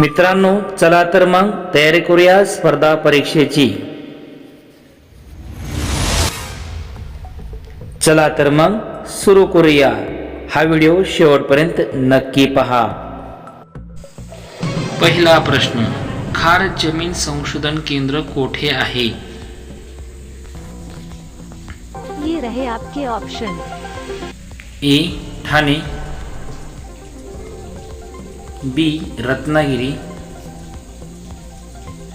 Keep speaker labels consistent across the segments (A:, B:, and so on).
A: मित्रांनो चला तर मग तयारी करूया स्पर्धा परीक्षेची. चला तर मग सुरू करूया. हा व्हिडिओ शेवटपर्यंत नक्की पहा. पहिला प्रश्न खार जमीन संशोधन केंद्र कोठे आहे?
B: ये रहे आपके option
A: A Thane. B Ratnagiri.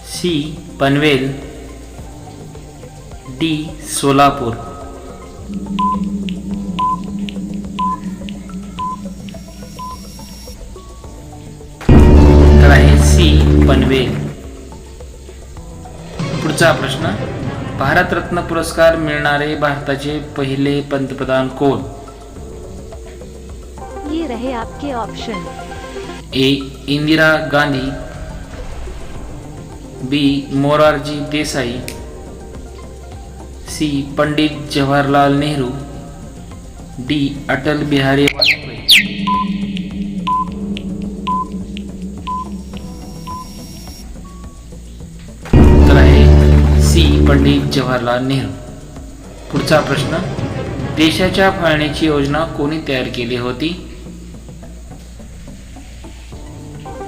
A: C Panvel. D Solapur. तर आहे सी पनवेल. पुढचा प्रश्न. भारतरत्न पुरस्कार मिळणारे भारताचे पहिले पंतप्रधान कोण?
B: ये रहे आपके option
A: A Indira Gandhi B Morarji Desai C Pandit Jawaharlal Nehru D Atal Bihari तर आहे सी पंडित जवाहरलाल नेहरू. पुढचा प्रश्न देशाच्या फाळणीची योजना कोणी तयार केली होती?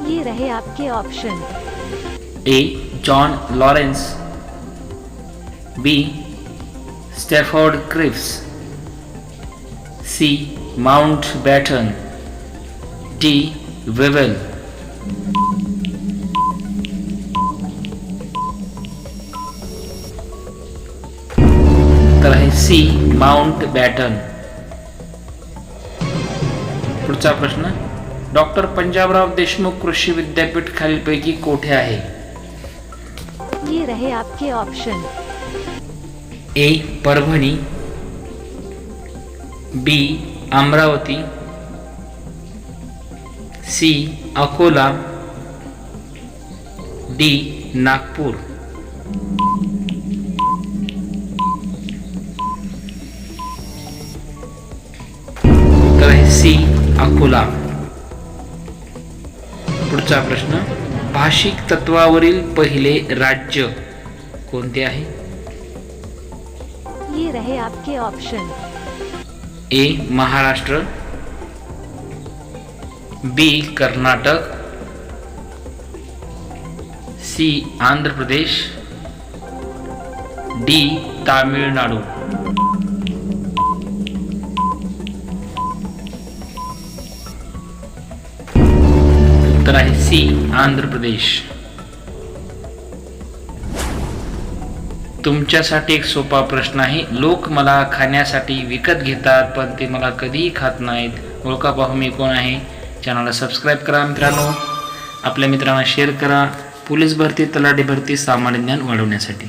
B: ये रहे आपके option
A: A John Lawrence B Stafford Cripps C Mountbatten D Wavell C Mountbatten पुढचा प्रश्न. डॉक्टर पंजाबराव देशमुख कृषी विद्यापीठ खालीलपैकी कोठे आहे?
B: ये रहे आपके option
A: A Parbhani. B Amravati. C Akola. D Nagpur. तर आहे सी अकोला. पुढचा प्रश्न भाषिक तत्वावरील पहिले राज्य कोणते आहे?
B: ये रहे आपके option
A: A Maharashtra B Karnataka C Andhra Pradesh D Tamil Nadu. उत्तर आहे सी आंध्र प्रदेश. तुमच्यासाठी एक सोपा प्रश्न आहे. लोक मला खाण्यासाठी विकत घेतात पण ते मला कधीही खात नाहीत. ओळखा पाहू मी कोण आहे. चॅनलला सबस्क्राईब करा मित्रांनो. आपल्या मित्रांना शेअर करा. पोलीस भरती तलाठी भरती सामान्य ज्ञान वाढवण्यासाठी.